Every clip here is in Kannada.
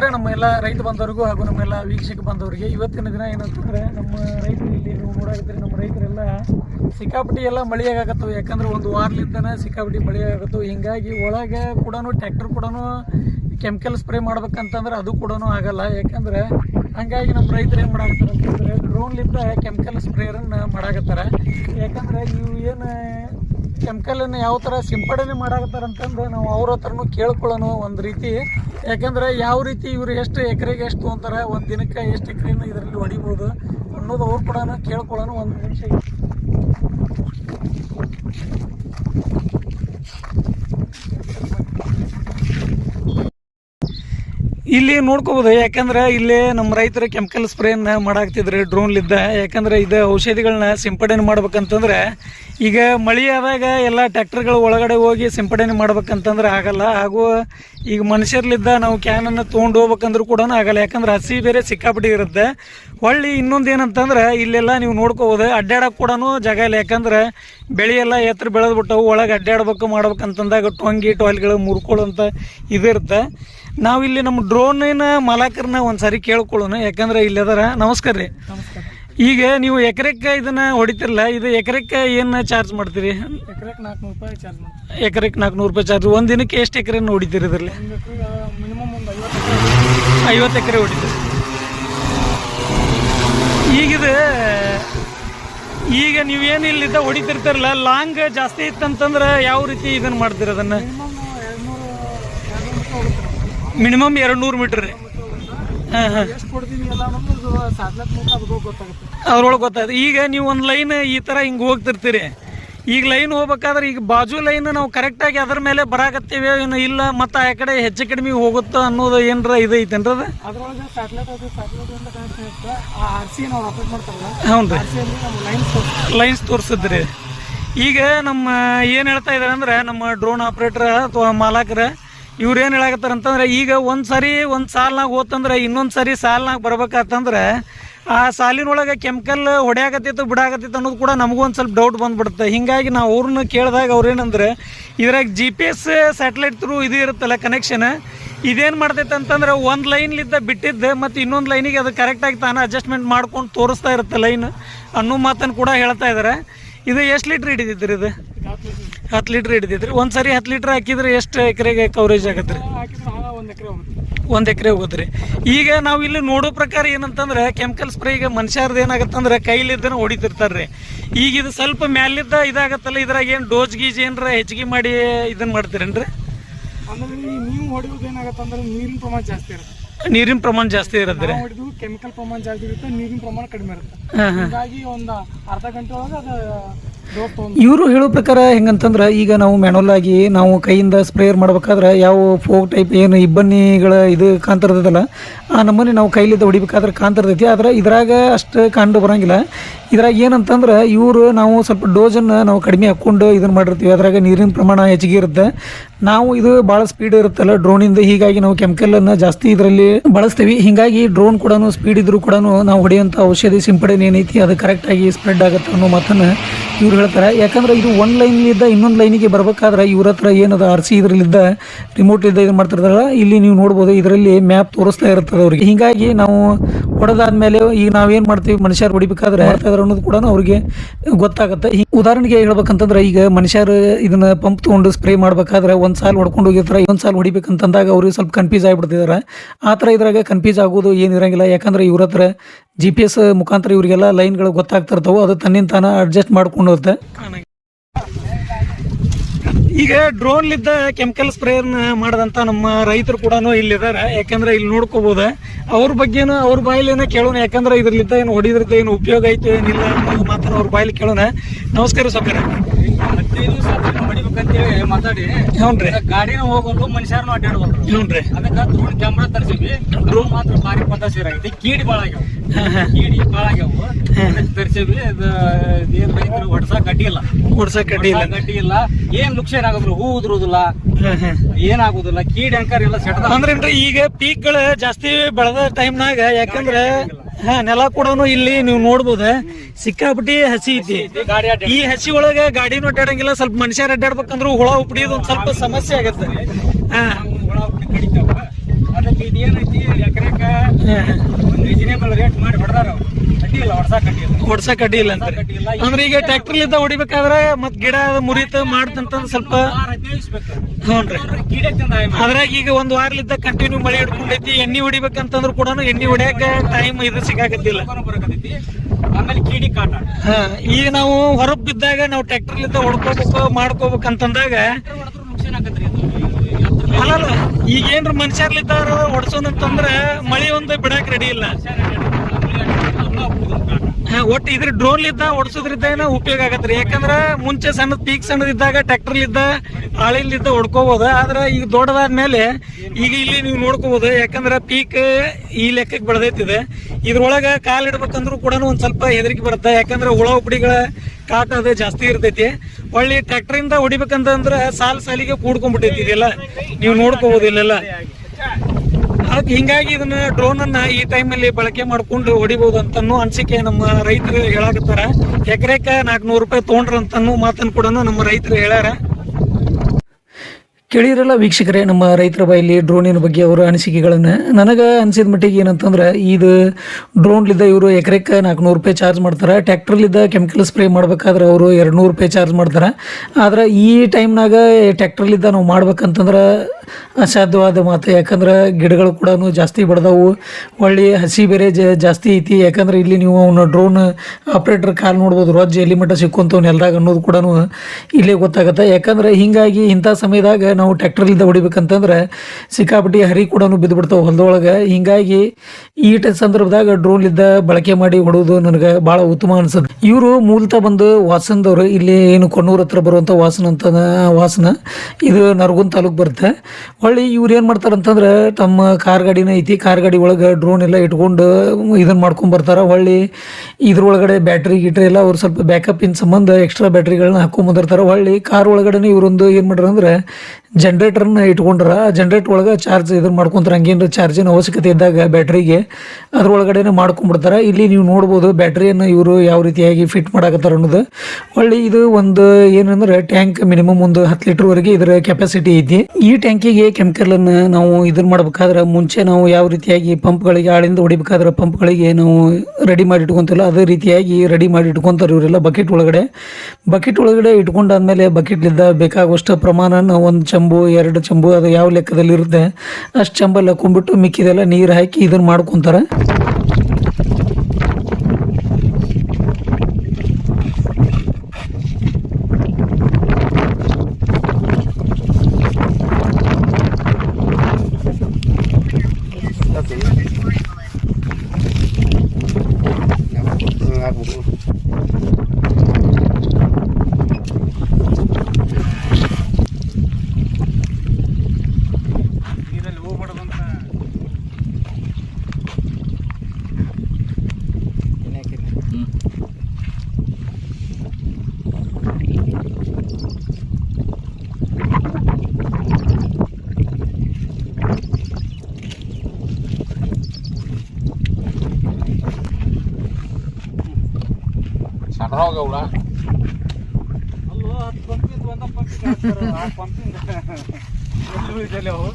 ನಮಸ್ಕಾರ ನಮ್ಮ ಎಲ್ಲ ರೈತ ಬಂದವರಿಗೂ ಹಾಗೂ ನಮ್ಮೆಲ್ಲ ವೀಕ್ಷಕ ಬಂದವರಿಗೆ. ಇವತ್ತಿನ ದಿನ ಏನಂತಂದ್ರೆ, ನಮ್ಮ ರೈತರು ಇಲ್ಲಿ ನೀವು ನೋಡಾಕತ್ತೀರಿ, ನಮ್ಮ ರೈತರೆಲ್ಲ ಸಿಕ್ಕಾಪಟ್ಟಿ ಎಲ್ಲ ಮಳೆ ಆಗಾಕತ್ತವು ಯಾಕಂದ್ರೆ ಒಂದು ವಾರಲಿಂದನೇ ಸಿಕ್ಕಾಪಟ್ಟಿ ಮಳೆ ಆಗತ್ತವು ಹಿಂಗಾಗಿ ಒಳಗೆ ಕೂಡ ಟ್ರ್ಯಾಕ್ಟರ್ ಕೂಡ ಕೆಮಿಕಲ್ ಸ್ಪ್ರೇ ಮಾಡ್ಬೇಕಂತಂದ್ರೆ ಅದು ಕೂಡ ಆಗಲ್ಲ. ಯಾಕಂದ್ರೆ ಹಂಗಾಗಿ ನಮ್ಮ ರೈತರು ಏನು ಮಾಡಾಕತ್ತಾರ ಅಂತಂದ್ರೆ ಡ್ರೋನ್ಲಿಂದ ಕೆಮಿಕಲ್ ಸ್ಪ್ರೇರನ್ನು ಮಾಡಾಕತ್ತಾರ. ಯಾಕಂದ್ರೆ ಇವು ಏನು ಕೆಮಿಕಲನ್ನು ಯಾವ ಥರ ಸಿಂಪಡಣೆ ಮಾಡಾಕತ್ತಾರ ಅಂತಂದ್ರೆ ನಾವು ಅವ್ರ ಹತ್ರನು ಕೇಳ್ಕೊಳ್ಳೋಣ ಒಂದು ರೀತಿ. ಯಾಕಂದ್ರೆ ಯಾವ ರೀತಿ ಇವ್ರು ಎಷ್ಟು ಎಕರೆಗೆ ಎಷ್ಟು ತೊಗೊಂತಾರೆ, ಒಂದು ದಿನಕ್ಕೆ ಎಷ್ಟು ಎಕರೆನ ಇದರಲ್ಲಿ ಹೊಡಿಬೋದು ಅನ್ನೋದು ಅವ್ರು ಕೂಡ ಕೇಳ್ಕೊಳ್ಳೋಣ ಒಂದು ನಿಮಿಷ ಇಲ್ಲಿ ನೋಡ್ಕೋಬೋದು, ಯಾಕಂದ್ರೆ ಇಲ್ಲಿ ನಮ್ಮ ರೈತರು ಕೆಮಿಕಲ್ ಸ್ಪ್ರೇನ ಮಾಡಾಕ್ತಿದ್ರು ಡ್ರೋನ್ಲಿದ್ದ ಯಾಕಂದ್ರೆ ಇದು ಔಷಧಿಗಳನ್ನ ಸಿಂಪಡಣೆ ಮಾಡ್ಬೇಕಂತಂದ್ರೆ, ಈಗ ಮಳೆ ಆದಾಗ ಎಲ್ಲ ಟ್ಯಾಕ್ಟರ್ಗಳು ಒಳಗಡೆ ಹೋಗಿ ಸಿಂಪಡಣೆ ಮಾಡ್ಬೇಕಂತಂದ್ರೆ ಆಗಲ್ಲ. ಹಾಗೂ ಈಗ ಮನುಷ್ಯರ್ಲಿದ್ದ ನಾವು ಕ್ಯಾನನ್ನು ತೊಗೊಂಡು ಹೋಗ್ಬೇಕಂದ್ರೂ ಕೂಡ ಆಗಲ್ಲ. ಯಾಕಂದ್ರೆ ಹಸಿ ಬೇರೆ ಸಿಕ್ಕಾಪಟ್ಟಿ ಇರುತ್ತೆ. ಹೊಳ್ಳಿ ಇನ್ನೊಂದು ಏನಂತಂದ್ರೆ ಇಲ್ಲೆಲ್ಲ ನೀವು ನೋಡ್ಕೋಬೋದು ಅಡ್ಡಾಡಕ್ಕೆ ಕೂಡ ಜಾಗ ಇಲ್ಲ. ಯಾಕಂದ್ರೆ ಬೆಳೆಯೆಲ್ಲ ಎತ್ತರ ಬೆಳೆದ್ಬಿಟ್ಟವು, ಒಳಗೆ ಅಡ್ಡಾಡ್ಬೇಕು, ಮಾಡ್ಬೇಕಂತಂದಾಗ ಟೊಂಗಿ, ಟೊಯ್ಲ್ಗಳು ಮುರ್ಕೊಳ್ಳೋಂಥ ಇದಿರುತ್ತೆ. ನಾವಿಲ್ಲಿ ನಮ್ಮ ಡ್ರೋನಿನ ಮಾಲಕರನ್ನ ಒಂದು ಸಾರಿ ಕೇಳ್ಕೊಳ್ಳೋಣ. ಯಾಕಂದ್ರೆ ಇಲ್ಲಿ ಅದರ. ನಮಸ್ಕಾರ ರೀ. ಈಗ ನೀವು ಎಕರೆಕ್ಕೆ ಇದನ್ನ ಹೊಡಿತಿರಲ್ಲ ಇದು ಎಕರೆಕ್ಕೆ ಏನು ಚಾರ್ಜ್ ಮಾಡ್ತೀರಿ? ಎಕರೆಕ್ ನಾಲ್ಕುನೂರು ರೂಪಾಯಿ ಚಾರ್ಜ್ ಮಾಡ್ತೀವಿ. ನಾಲ್ಕುನೂರು ರೂಪಾಯಿ ಚಾರ್ಜ್. ಒಂದು ದಿನಕ್ಕೆ ಎಷ್ಟು ಎಕರೆ ಹೊಡಿತೀರಿ ಇದರಲ್ಲಿ? ಮಿನಿಮಮ್ ಒಂದು ಐವತ್ತು ಐವತ್ತು ಎಕರೆ ಹೊಡಿತೀರಿ. ಈಗಿದ ಈಗ ನೀವೇನು ಇಲ್ಲಿದ್ದ ಹೊಡಿತಿರ್ತಾರಲ್ಲ ಲಾಂಗ್ ಜಾಸ್ತಿ ಇತ್ತಂತಂದ್ರೆ ಯಾವ ರೀತಿ ಇದನ್ನ ಮಾಡ್ತೀರಿ ಅದನ್ನ? ಮಿನಿಮಮ್ ಎರಡು ನೂರು ಮೀಟರ್ ರೀ. ಅದ್ರೊಳಗೆ ಗೊತ್ತಾಯ್ತು. ಈಗ ನೀವು ಒಂದು ಲೈನ್ ಈ ಥರ ಹಿಂಗೆ ಹೋಗ್ತಿರ್ತೀರಿ. ಈಗ ಲೈನ್ ಹೋಗ್ಬೇಕಾದ್ರೆ ಈಗ ಬಾಜು ಲೈನ್ ನಾವು ಕರೆಕ್ಟಾಗಿ ಅದ್ರ ಮೇಲೆ ಬರಾಕತ್ತೀವಿ ಏನು ಇಲ್ಲ ಮತ್ತು ಆ ಕಡೆ ಹೆಚ್ಚು ಕಡಿಮೆ ಹೋಗುತ್ತೋ ಅನ್ನೋದು ಏನರ ಇದು ಐತೇನ್ರಿ ಅದು? ಹ್ಞೂ ರೀ ಲೈನ್ಸ್ ತೋರಿಸಿದ್ರಿ. ಈಗ ನಮ್ಮ ಏನು ಹೇಳ್ತಾ ಇದ್ದಾರೆ ಅಂದ್ರೆ ನಮ್ಮ ಡ್ರೋನ್ ಆಪ್ರೇಟ್ರ್ ಅಥವಾ ಮಾಲಕರ ಇವ್ರು ಏನು ಹೇಳಕತ್ತಾರ ಅಂತಂದ್ರೆ, ಈಗ ಒಂದು ಸಾರಿ ಒಂದು ಸಾಲ್ನಾಗ ಹೋತಂದ್ರೆ, ಇನ್ನೊಂದು ಸರಿ ಸಾಲ್ನಾಗ ಬರ್ಬೇಕಾತಂದ್ರೆ, ಆ ಸಾಲಿನೊಳಗೆ ಕೆಮಿಕಲ್ ಹೊಡೆಯಾಗತ್ತಿತ್ತು ಬಿಡಾಕತ್ತಿತ್ತು ಅನ್ನೋದು ಕೂಡ ನಮಗೂ ಒಂದು ಸ್ವಲ್ಪ ಡೌಟ್ ಬಂದ್ಬಿಡುತ್ತೆ. ಹೀಗಾಗಿ ನಾವು ಅವ್ರನ್ನ ಕೇಳಿದಾಗ ಅವ್ರು ಏನಂದ್ರೆ, ಇದ್ರಾಗ G P S satellite through ಇದು ಇರುತ್ತಲ್ಲ ಕನೆಕ್ಷನ್ ಇದೇನು ಮಾಡ್ತೈತೆ ಅಂತಂದ್ರೆ, ಒಂದು ಲೈನ್ಲಿದ್ದ ಬಿಟ್ಟಿದ್ದು ಮತ್ತು ಇನ್ನೊಂದು ಲೈನಿಗೆ ಅದು ಕರೆಕ್ಟಾಗಿ ತಾನೇ ಅಡ್ಜಸ್ಟ್ಮೆಂಟ್ ಮಾಡ್ಕೊಂಡು ತೋರಿಸ್ತಾ ಇರುತ್ತೆ ಲೈನ್ ಅನ್ನೋ ಮಾತನ್ನು ಕೂಡ ಹೇಳ್ತಾ ಇದ್ದಾರೆ ಇದು ಎಷ್ಟು ಲೀಟ್ರ್ ಹಿಡಿದಿದ್ರಿ ಇದು? ಹತ್ತು ಲೀಟ್ರ್ ಹಿಡಿದಿದ್ರಿ. ಒಂದು ಸರಿ ಹತ್ತು ಲೀಟ್ರ್ ಹಾಕಿದ್ರೆ ಎಷ್ಟು ಎಕರೆಗೆ ಕವರೇಜ್ ಆಗತ್ತೆ ರೀ? ಒಂದು ಎಕರೆ ಹೋಗುತ್ತೆ ಒಂದು ಎಕರೆ ಹೋಗುತ್ತೆ ಈಗ ನಾವು ಇಲ್ಲಿ ನೋಡೋ ಪ್ರಕಾರ ಏನಂತಂದ್ರೆ ಕೆಮಿಕಲ್ ಸ್ಪ್ರೇ ಈಗ ಮನುಷ್ಯರ್ದು ಏನಾಗತ್ತಂದ್ರೆ ಕೈಲಿದ್ದನ ಹೊಡಿತಿರ್ತಾರೆ ರೀ ಈಗ ಇದು ಸ್ವಲ್ಪ ಮ್ಯಾಲಿದ್ದ ಇದಾಗತ್ತಲ್ಲ ಇದ್ರಾಗ ಏನು ಡೋಸ್ ಗೀಜ್ ಏನರ ಹೆಚ್ಚಿಗೆ ಮಾಡಿ ಇದನ್ನ ಮಾಡ್ತೀರೇನ್ರಿ? ಅಂದ್ರೆ ಈ ನೀವು ಹೊಡೆಯೋದು ಏನಾಗುತ್ತೆ ಅಂದ್ರೆ ನೀರಿನ ಪ್ರಮಾಣ ಜಾಸ್ತಿ ಇರುತ್ತೆ. ನೀರಿನ ಪ್ರಮಾಣ ಜಾಸ್ತಿ ಇರುತ್ತೆ ರೀ. ಹೊಡೆದು ಕೆಮಿಕಲ್ ಪ್ರಮಾಣ ಜಾಸ್ತಿ ಇರುತ್ತೆ ನೀರಿನ ಪ್ರಮಾಣ ಕಡಿಮೆ ಇರುತ್ತೆ. ಹಾಗಾಗಿ ಒಂದು ಅರ್ಧ ಗಂಟೆ ಒಳಗೆ ಅದು ಇವರು ಹೇಳೋ ಪ್ರಕಾರ ಹೆಂಗಂತಂದ್ರೆ, ಈಗ ನಾವು ಮ್ಯಾನುವಲ್ ಆಗಿ ನಾವು ಕೈಯಿಂದ ಸ್ಪ್ರೇಯರ್ ಮಾಡ್ಬೇಕಾದ್ರೆ ಯಾವ ಫೋಕ್ ಟೈಪ್ ಏನು ಇಬ್ಬನಿಗಳ ಇದು ಕಾಂತಿರ್ತದಲ್ಲ ಆ ನಮ್ಮನೆ ನಾವು ಕೈಲಿದ್ದ ಹೊಡಿಬೇಕಾದ್ರೆ ಕಾಂತಿರ್ತೈತಿ ಆದ್ರೆ ಇದ್ರಾಗ ಅಷ್ಟು ಕಂಡು ಬರಂಗಿಲ್ಲ. ಇದ್ರಾಗ ಏನಂತಂದ್ರೆ ಇವರು ನಾವು ಸ್ವಲ್ಪ ಡೋಸನ್ನು ನಾವು ಕಡಿಮೆ ಹಾಕ್ಕೊಂಡು ಇದನ್ನು ಮಾಡಿರ್ತೀವಿ, ಅದ್ರಾಗ ನೀರಿನ ಪ್ರಮಾಣ ಹೆಚ್ಚಿಗೆ ಇರುತ್ತೆ. ನಾವು ಇದು ಭಾಳ ಸ್ಪೀಡ್ ಇರುತ್ತಲ್ಲ ಡ್ರೋನಿಂದ ಹೀಗಾಗಿ ನಾವು ಕೆಮಿಕಲನ್ನು ಜಾಸ್ತಿ ಇದರಲ್ಲಿ ಬಳಸ್ತೀವಿ. ಹೀಗಾಗಿ ಡ್ರೋನ್ ಕೂಡ ಸ್ಪೀಡ್ ಇದ್ರೂ ಕೂಡ ನಾವು ಹೊಡೆಯುವಂಥ ಔಷಧಿ ಸಿಂಪಡಣೆ ಏನೈತಿ, ಅದು ಕರೆಕ್ಟಾಗಿ ಸ್ಪ್ರೆಡ್ ಆಗುತ್ತೆ ಅನ್ನೋ ಮಾತನ್ನು ಇವ್ರು ಹೇಳ್ತಾರೆ. ಯಾಕಂದ್ರೆ ಇದು ಒಂದು ಲೈನ್ಲಿದ್ದ ಇನ್ನೊಂದು ಲೈನಿಗೆ ಬರಬೇಕಾದ್ರೆ ಇವ್ರ ಹತ್ರ ಏನದು ಆರ್ ಸಿ ಇದರಲ್ಲಿದ್ದ ರಿಮೋಟ್ಲಿದ್ದ ಇದು ಮಾಡ್ತಿರ್ತಾರಲ್ಲ, ಇಲ್ಲಿ ನೀವು ನೋಡ್ಬೋದು, ಇದರಲ್ಲಿ ಮ್ಯಾಪ್ ತೋರಿಸ್ತಾ ಇರ್ತದೆ ಅವ್ರಿಗೆ. ಹೀಗಾಗಿ ನಾವು ಹೊಡೆದಾದ್ಮೇಲೆ ಈಗ ನಾವೇನು ಮಾಡ್ತೀವಿ, ಮನುಷ್ಯರು ಹೊಡಿಬೇಕಾದ್ರೆ ಅನ್ನೋದು ಕೂಡ ಅವ್ರಿಗೆ ಗೊತ್ತಾಗುತ್ತೆ. ಉದಾಹರಣೆಗೆ ಹೇಳ್ಬೇಕಂತಂದ್ರೆ ಈಗ ಮನುಷ್ಯರು ಇದನ್ನ ಪಂಪ್ ತೊಗೊಂಡು ಸ್ಪ್ರೇ ಮಾಡ್ಬೇಕಾದ್ರೆ ಒಂದು ಸಾಲ ಹೊಡ್ಕೊಂಡು ಹೋಗಿರ್ತಾರೆ ಒಂದು ಸಾಲ ಹೊಡಿಬೇಕಂತಂದಾಗ ಅವ್ರಿಗೆ ಸ್ವಲ್ಪ ಕನ್ಫ್ಯೂಸ್ ಆಗಿಬಿಡ್ತಿದ್ದಾರೆ ಆ ಥರ ಇದ್ರಾಗ ಕನ್ಫ್ಯೂಸ್ ಆಗೋದು ಏನಿರಂಗಿಲ್ಲ ಯಾಕಂದ್ರೆ ಇವ್ರ ಹತ್ರ ಜಿ ಪಿ ಎಸ್ ಮುಖಾಂತರ ಇವರಿಗೆಲ್ಲ ಲೈನ್ಗಳು ಗೊತ್ತಾಗ್ತಿರ್ತಾವೆ, ಅದು ತನ್ನಿಂದ ತಾನ ಅಡ್ಜಸ್ಟ್ ಮಾಡ್ಕೊಂಡು ಹೋಗುತ್ತೆ ಈಗ ಡ್ರೋನ್ಲಿದ್ದ ಕೆಮಿಕಲ್ ಸ್ಪ್ರೇಯರ್ನ ಮಾಡದಂತ ನಮ್ಮ ರೈತರು ಕೂಡ ಇಲ್ಲಿದ್ದಾರೆ ಯಾಕಂದ್ರೆ ಇಲ್ಲಿ ನೋಡ್ಕೋಬಹುದ ಅವ್ರ ಬಗ್ಗೆನೂ ಅವ್ರ ಬಾಯಿಲೇನ ಕೇಳೋಣ. ಯಾಕಂದ್ರೆ ಇದ್ರಲ್ಲಿದ್ದ ಏನು ಹೊಡಿದ್ರದ್ದು ಏನು ಉಪಯೋಗ ಐತೆ ಏನಿಲ್ಲ ಅನ್ನೋ ಮಾತ್ರ ಅವ್ರ ಬಾಯಲ್ಲಿ ಕೇಳೋಣ. ನಮಸ್ಕಾರ ದಿವಸ ಹೊಡಿಬೇಕಂತೇಳಿ ಮಾತಾಡಿ. ಹ್ಞೂ ರೀ. ಗಾಡಿನ ಹೋಗೋದು ಮನುಷ್ಯರನ್ನು ಅಡ್ಡಾಡೋದು ಹ್ಞೂ ರೀ. ಅದಕ್ಕೆ ಡ್ರೋನ್ ಕ್ಯಾಮ್ರಾ ತರಿಸಿವಿ ಡ್ರೋನ್ ಮಾತ್ರ ಭಾರಿ ಪದಾಸೀರ ಆಗೈತಿ ಕೀಡಿ ಭಾಳ ಆಗ್ಯಾವ. ಕೀಡಿ ಭಾಳ ಆಗ್ಯಾವ. ಅದು ಏನ್ ರೈತರು ಹೊಡ್ಸಕ್ ಅಡ್ಡಿ ಇಲ್ಲ. ಓಡ್ಸಕ್ ಅಡ್ಡಿ ಇಲ್ಲ. ಹೊಡ್ಸಕ್ ಇಲ್ಲ. ಏನ್ ಲುಕ್ಷೇನ್ ಆಗೋದಿಲ್ಲ. ಹೂ ಉದುರುದಿಲ್ಲ. ಏನಾಗುದಿಲ್ಲ. ಕೀಡಿ ಅಂಕಾರ ಎಲ್ಲ ಸೆಟ್ದ ಅಂದ್ರೆ ಈಗ ಪೀಕ್ಗಳು ಜಾಸ್ತಿ ಬೆಳೆದ ಟೈಮ್ನಾಗ ಯಾಕಂದ್ರೆ ಹಾ ನೆಲ ಕೂಡ ಇಲ್ಲಿ ನೀವು ನೋಡ್ಬೋದು. ಸಿಕ್ಕಾಪಟ್ಟಿ ಹಸಿ ಐತಿ. ಗಾಡಿ ಈ ಹಸಿ ಒಳಗೆ ಗಾಡಿನೂ ಅಡ್ಡಾಡಂಗಿಲ್ಲ. ಸ್ವಲ್ಪ ಮನುಷ್ಯರು ಅಡ್ಡಾಡ್ಬೇಕಂದ್ರೆ ಹುಳ ಉಪಡಿಯೋದು ಒಂದು ಸ್ವಲ್ಪ ಸಮಸ್ಯೆ ಆಗತ್ತೆ. ಹುಳ ಹುಪ್ಟಿ ಕಡಿತಾವ. ಅದಕ್ಕೆ ಇದೇನೈತಿ ಒಂದು ರೀಸನೇಬಲ್ ರೇಟ್ ಮಾಡಿ ಹೊಡೆದಾರ ಅಡ್ಡಿ ಇಲ್ಲ ಹೊಡ್ಸಕ್ ಅಡ್ಡಿ ಇಲ್ಲ. ಅಂತಾರೆ. ಅಂದ್ರೆ ಈಗ ಟ್ರಾಕ್ಟರ್ ಇದ್ದ ಹೊಡಿಬೇಕಾದ್ರೆ ಮತ್ ಗಿಡ ಮುರಿತ ಮಾಡ್ತಂತ ಸ್ವಲ್ಪ. ಅದ್ರಾಗ ಈಗ ಒಂದ್ ವಾರಲಿದ್ದ ಕಂಟಿನ್ಯೂ ಮಳೆ ಹಿಡ್ಕೊಂಡೈತಿ ಎಣ್ಣೆ ಹೊಡಿಬೇಕಂತಂದ್ರು ಕೂಡ ಎಣ್ಣೆ ಹೊಡ್ಯಾಕ ಟೈಮ್ ಇದು ಸಿಗಾಕತ್ತಿಲ್ಲ. ಆಮೇಲೆ ಕೀಡಿ ಕಾಟ. ಹಾ ಈಗ ನಾವು ಹೊರಗ್ ಬಿದ್ದಾಗ ನಾವು ಟ್ರ್ಯಾಕ್ಟರ್ ಲಿಂದ ಹೊಡ್ಕೋಬೇಕು ಮಾಡ್ಕೋಬೇಕಂತಂದಾಗ ಅಂತಂದಾಗ ಅಲ್ಲ ಈಗ ಏನ್ರ ಮನುಷ್ಯರ್ಲಿದ್ದಾರ ಹೊಡ್ಸೋದಂತಂದ್ರೆ ಮಳಿ ಒಂದು ಬಿಡಾಕ್ ರೆಡಿ ಇಲ್ಲ ಅಲ್ಲ ಹುಡುಗನ ಕಾಟ. ಹಾ, ಒಟ್ಟು ಇದ್ರ ಡ್ರೋನ್ ಇದ್ದ ಹೊಡ್ಸೋದ್ರಿಂದ ಏನ ಉಪಯೋಗ ಆಗತ್ರಿ ಯಾಕಂದ್ರ ಮುಂಚೆ ಸಣ್ಣ ಪೀಕ್ ಸಣ್ಣದಿದ್ದಾಗ ಟ್ರ್ಯಾಕ್ಟರ್ ಇದ್ದ ಆಳಿಲಿದ್ದ ಹೊಡ್ಕೋಬಹುದು ಆದ್ರ ಈಗ ದೊಡ್ಡದಾದ್ಮೇಲೆ ಈಗ ಇಲ್ಲಿ ನೀವು ನೋಡ್ಕೋಬಹುದು ಯಾಕಂದ್ರ ಪೀಕ್ ಈ ಲೆಕ್ಕಕ್ಕೆ ಬೆಳೆದೈತಿದೆ. ಇದ್ರೊಳಗ ಕಾಲ್ ಇಡ್ಬೇಕಂದ್ರೂ ಕೂಡ ಒಂದ್ ಸ್ವಲ್ಪ ಹೆದರಿಕೆ ಬರುತ್ತೆ. ಯಾಕಂದ್ರ ಹುಳ ಉಪಡಿಗಳ ಕಾಟ ಅದು ಜಾಸ್ತಿ ಇರ್ತೈತಿ. ಒಳ್ಳೆ ಟ್ರ್ಯಾಕ್ಟರ್ ಇಂದ ಹೊಡಿಬೇಕಂತಂದ್ರ ಸಾಲ್ ಸಾಲಿಗೆ ಕೂಡ್ಕೊಂಡ್ಬಿಟ್ಟೈತಿ ಇದೆಲ್ಲ. ನೀವು ನೋಡ್ಕೋಬಹುದು ಇಲ್ಲೆಲ್ಲ. ಅದಕ್ಕೆ ಹಿಂಗಾಗಿ ಇದನ್ನ ಡ್ರೋನ್ ಅನ್ನ ಈ ಟೈಮ್ ಅಲ್ಲಿ ಬಳಕೆ ಮಾಡ್ಕೊಂಡು ಹೊಡಿಬಹುದು ಅಂತನೂ ಅನ್ಸಿಕೆ ನಮ್ಮ ರೈತರು ಹೇಳಾಕತ್ತಾರ. ಎಕರೆಕ ನಾಲ್ಕುನೂರು ರೂಪಾಯಿ ತೊಗೊಂಡ್ರ ಅಂತನೂ ಮಾತನ್ನು ಕೂಡ ನಮ್ಮ ರೈತರು ಹೇಳ್ಯಾರ ಕೇಳಿರಲ್ಲ ವೀಕ್ಷಕರೇ, ನಮ್ಮ ರೈತರ ಬಾಯಲ್ಲಿ ಡ್ರೋನಿನ ಬಗ್ಗೆ ಅವರ ಅನಿಸಿಕೆಗಳನ್ನು. ನನಗೆ ಅನಿಸಿದ ಮಟ್ಟಿಗೆ ಏನಂತಂದ್ರೆ ಇದು ಡ್ರೋನ್ಲಿದ್ದ ಇವರು ಎಕರೆಕ್ಕೆ ನಾಲ್ಕುನೂರು ರೂಪಾಯಿ ಚಾರ್ಜ್ ಮಾಡ್ತಾರೆ. ಟ್ಯಾಕ್ಟ್ರಲ್ಲಿದ್ದ ಕೆಮಿಕಲ್ ಸ್ಪ್ರೇ ಮಾಡ್ಬೇಕಾದ್ರೆ ಅವರು ಎರಡು ನೂರು ರೂಪಾಯಿ ಚಾರ್ಜ್ ಮಾಡ್ತಾರೆ. ಆದ್ರೆ ಈ ಟೈಮ್ನಾಗ ಟ್ಯಾಕ್ಟ್ರಲ್ಲಿದ್ದ ನಾವು ಮಾಡ್ಬೇಕಂತಂದ್ರೆ ಅಸಾಧ್ಯವಾದ ಮಾತು. ಯಾಕಂದ್ರೆ ಗಿಡಗಳು ಕೂಡ ಜಾಸ್ತಿ ಬೆಳೆದವು ಒಳ್ಳೆ ಹಸಿ ಬೇರೆ ಜಾಸ್ತಿ ಐತಿ. ಯಾಕಂದ್ರೆ ಇಲ್ಲಿ ನೀವು ಅವನ ಡ್ರೋನ್ ಆಪ್ರೇಟರ್ ಕಾಲ್ ನೋಡ್ಬೋದು ರೋಜ್ ಎಲ್ಲಿ ಮಟ್ಟ ಸಿಕ್ಕೊಂತವ್ ನೆಲದಾಗ ಅನ್ನೋದು ಕೂಡ ಇಲ್ಲೇ ಗೊತ್ತಾಗತ್ತೆ. ಯಾಕಂದ್ರೆ ಹಿಂಗಾಗಿ ಇಂಥ ಸಮಯದಾಗ ನಾವು ಟ್ರ್ಯಾಕ್ಟರ್ಲಿಂದ ಹೊಡಿಬೇಕಂತಂದ್ರೆ ಸಿಕ್ಕಾಪಟ್ಟಿ ಹರಿ ಕೂಡ ಬಿದ್ದು ಬಿಡ್ತಾವೆ ಹೊಲದೊಳಗೆ. ಹಿಂಗಾಗಿ ಈ ಟ ಸಂದರ್ಭದಾಗ ಡ್ರೋನ್ಲಿದ್ದ ಬಳಕೆ ಮಾಡಿ ಹೊಡೋದು ನನಗೆ ಭಾಳ ಉತ್ತಮ ಅನ್ಸುತ್ತೆ ಇವರು ಮೂಲತಃ ಬಂದು ವಾಸನದವರು ಇಲ್ಲಿ ಏನು ಕೊಣ್ಣೂರ್ ಹತ್ರ ಬರುವಂಥ ವಾಸನ ಅಂತ ವಾಸನ, ಇದು ನರಗುಂದ ತಾಲೂಕು ಬರುತ್ತೆ. ಹೊಳ್ಳಿ ಇವ್ರು ಏನು ಮಾಡ್ತಾರೆ ಅಂತಂದ್ರೆ ತಮ್ಮ ಕಾರ್ ಗಾಡಿನ ಐತಿ, ಕಾರ್ ಗಾಡಿ ಒಳಗೆ ಡ್ರೋನ್ ಎಲ್ಲ ಇಟ್ಕೊಂಡು ಇದನ್ನ ಮಾಡ್ಕೊಂಡ್ ಬರ್ತಾರೆ. ಹೊಳ್ಳಿ ಇದ್ರೊಳಗಡೆ ಬ್ಯಾಟ್ರಿ ಗಿಟ್ರಿ ಎಲ್ಲ ಅವ್ರು ಸ್ವಲ್ಪ ಬ್ಯಾಕಪ್ ಇನ್ ಸಂಬಂಧ ಎಕ್ಸ್ಟ್ರಾ ಬ್ಯಾಟ್ರಿಗಳನ್ನ ಹಾಕೊಂಬಂದಿರ್ತಾರೆ ಹೊಳ್ಳಿ ಕಾರ್ ಒಳಗಡೆ ಇವರೊಂದು ಏನು ಮಾಡ್ಯಾರ ಅಂದ್ರೆ ಜನ್ರೇಟರ್ನ ಇಟ್ಕೊಂಡ್ರೆ ಜನ್ರೇಟರ್ ಒಳಗೆ ಚಾರ್ಜ್ ಇದನ್ನ ಮಾಡ್ಕೊಂತಾರೆ. ಹಂಗೇನು ಚಾರ್ಜಿನ ಅವಶ್ಯಕತೆ ಇದ್ದಾಗ ಬ್ಯಾಟ್ರಿಗೆ ಅದ್ರೊಳಗಡೆನೇ ಮಾಡ್ಕೊಂಡ್ಬಿಡ್ತಾರೆ ಇಲ್ಲಿ ನೀವು ನೋಡ್ಬೋದು ಬ್ಯಾಟ್ರಿಯನ್ನು ಇವರು ಯಾವ ರೀತಿಯಾಗಿ ಫಿಟ್ ಮಾಡಾಕತ್ತಾರ ಅನ್ನೋದು. ಒಳ್ಳೆ ಇದು ಒಂದು ಏನಂದ್ರೆ ಟ್ಯಾಂಕ್ ಮಿನಿಮಮ್ ಒಂದು ಹತ್ತು ಲೀಟರ್ವರೆಗೆ ಇದರ ಕೆಪಾಸಿಟಿ ಐತಿ. ಈ ಟ್ಯಾಂಕಿಗೆ ಕೆಮಿಕಲನ್ನು ನಾವು ಇದನ್ನ ಮಾಡ್ಬೇಕಾದ್ರೆ ಮುಂಚೆ ನಾವು ಯಾವ ರೀತಿಯಾಗಿ ಪಂಪ್ಗಳಿಗೆ ಆಳಿಂದ ಹೊಡಿಬೇಕಾದ್ರೆ ಪಂಪ್ಗಳಿಗೆ ನಾವು ರೆಡಿ ಮಾಡಿ ಇಟ್ಕೊಂತಿಲ್ಲ ಅದೇ ರೀತಿಯಾಗಿ ರೆಡಿ ಮಾಡಿ ಇಟ್ಕೊಂತಾರೆ ಇವರೆಲ್ಲ ಬಕೆಟ್ ಒಳಗಡೆ. ಬಕೆಟ್ ಒಳಗಡೆ ಇಟ್ಕೊಂಡಾದ್ಮೇಲೆ ಬಕೆಟ್ಲಿದ್ದ ಬೇಕಾಗುವಷ್ಟು ಪ್ರಮಾಣನ ಒಂದು ಚಂಬು, ಎರಡು ಚಂಬು, ಅದು ಯಾವ ಲೆಕ್ಕದಲ್ಲಿ ಇರುತ್ತೆ ಅಷ್ಟು ಚಂಬಲ್ಲಿ ಹಾಕೊಂಡ್ಬಿಟ್ಟು ಮಿಕ್ಕಿದೆಲ್ಲ ನೀರು ಹಾಕಿ ಇದನ್ನ ಮಾಡ್ಕೊಂತಾರೆ? ಅಲ್ಲೋ ಅದು ಪಂಪ್ ಇದ್ದು ಒಂದ ಅವು?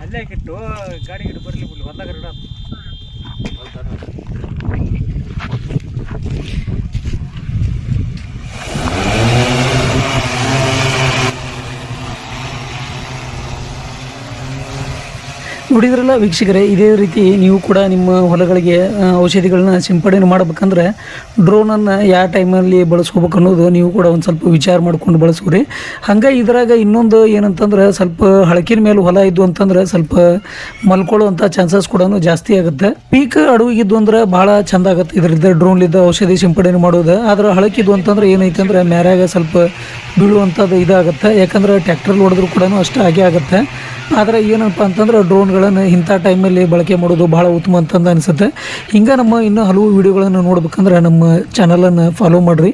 ಅಲ್ಲೇ ಕಿಟ್ಟು ಗಾಡಿ ಗಿಡ ಬರ್ಲಿ ಬಿಡ್ಲಿ ಹೊಲ್ದಾಗ ಗಿಡ ನೋಡಿದ್ರಲ್ಲ ವೀಕ್ಷಕರೇ, ಇದೇ ರೀತಿ ನೀವು ಕೂಡ ನಿಮ್ಮ ಹೊಲಗಳಿಗೆ ಔಷಧಿಗಳನ್ನ ಸಿಂಪಡಣೆ ಮಾಡ್ಬೇಕಂದ್ರೆ ಡ್ರೋನನ್ನು ಯಾವ ಟೈಮಲ್ಲಿ ಬಳಸ್ಕೋಬೇಕು ಅನ್ನೋದು ನೀವು ಕೂಡ ಒಂದು ಸ್ವಲ್ಪ ವಿಚಾರ ಮಾಡ್ಕೊಂಡು ಬಳಸ್ಕೊರಿ ಹಂಗೆ ಇದ್ರಾಗ ಇನ್ನೊಂದು ಏನಂತಂದ್ರೆ ಸ್ವಲ್ಪ ಹಳಕಿನ ಮೇಲೆ ಹೊಲ ಇದ್ದು ಅಂತಂದ್ರೆ ಸ್ವಲ್ಪ ಮಲ್ಕೊಳ್ಳುವಂಥ ಚಾನ್ಸಸ್ ಕೂಡ ಜಾಸ್ತಿ ಆಗುತ್ತೆ. ಪೀಕ್ ಅಡವಿಗಿದ್ದು ಅಂದ್ರೆ ಭಾಳ ಚಂದ ಆಗುತ್ತೆ. ಇದರಿಂದ ಡ್ರೋನ್ಲಿದ್ದ ಔಷಧಿ ಸಿಂಪಡಣೆ ಮಾಡೋದು. ಆದ್ರೆ ಹಳಕಿದ್ದು ಅಂತಂದ್ರೆ ಏನೈತೆ ಅಂದ್ರೆ ಮ್ಯಾರಾಗ ಸ್ವಲ್ಪ ಬೀಳುವಂಥದ್ದು ಇದಾಗುತ್ತೆ. ಯಾಕಂದ್ರೆ ಟ್ಯಾಕ್ಟ್ರಲ್ಲಿ ಹೊಡೆದ್ರು ಕೂಡ ಅಷ್ಟು ಆಗೇ ಆಗುತ್ತೆ. ಆದರೆ ಏನಪ್ಪ ಅಂತಂದ್ರೆ ಡ್ರೋನ್ಗಳನ್ನು ಇಂಥ ಟೈಮಲ್ಲಿ ಬಳಕೆ ಮಾಡೋದು ಭಾಳ ಉತ್ತಮ ಅಂತಂದು ಅನಿಸುತ್ತೆ. ಹಿಂಗೆ ನಮ್ಮ ಇನ್ನೂ ಹಲವು ವೀಡಿಯೋಗಳನ್ನು ನೋಡ್ಬೇಕಂದ್ರೆ ನಮ್ಮ ಚಾನಲನ್ನು ಫಾಲೋ ಮಾಡಿರಿ.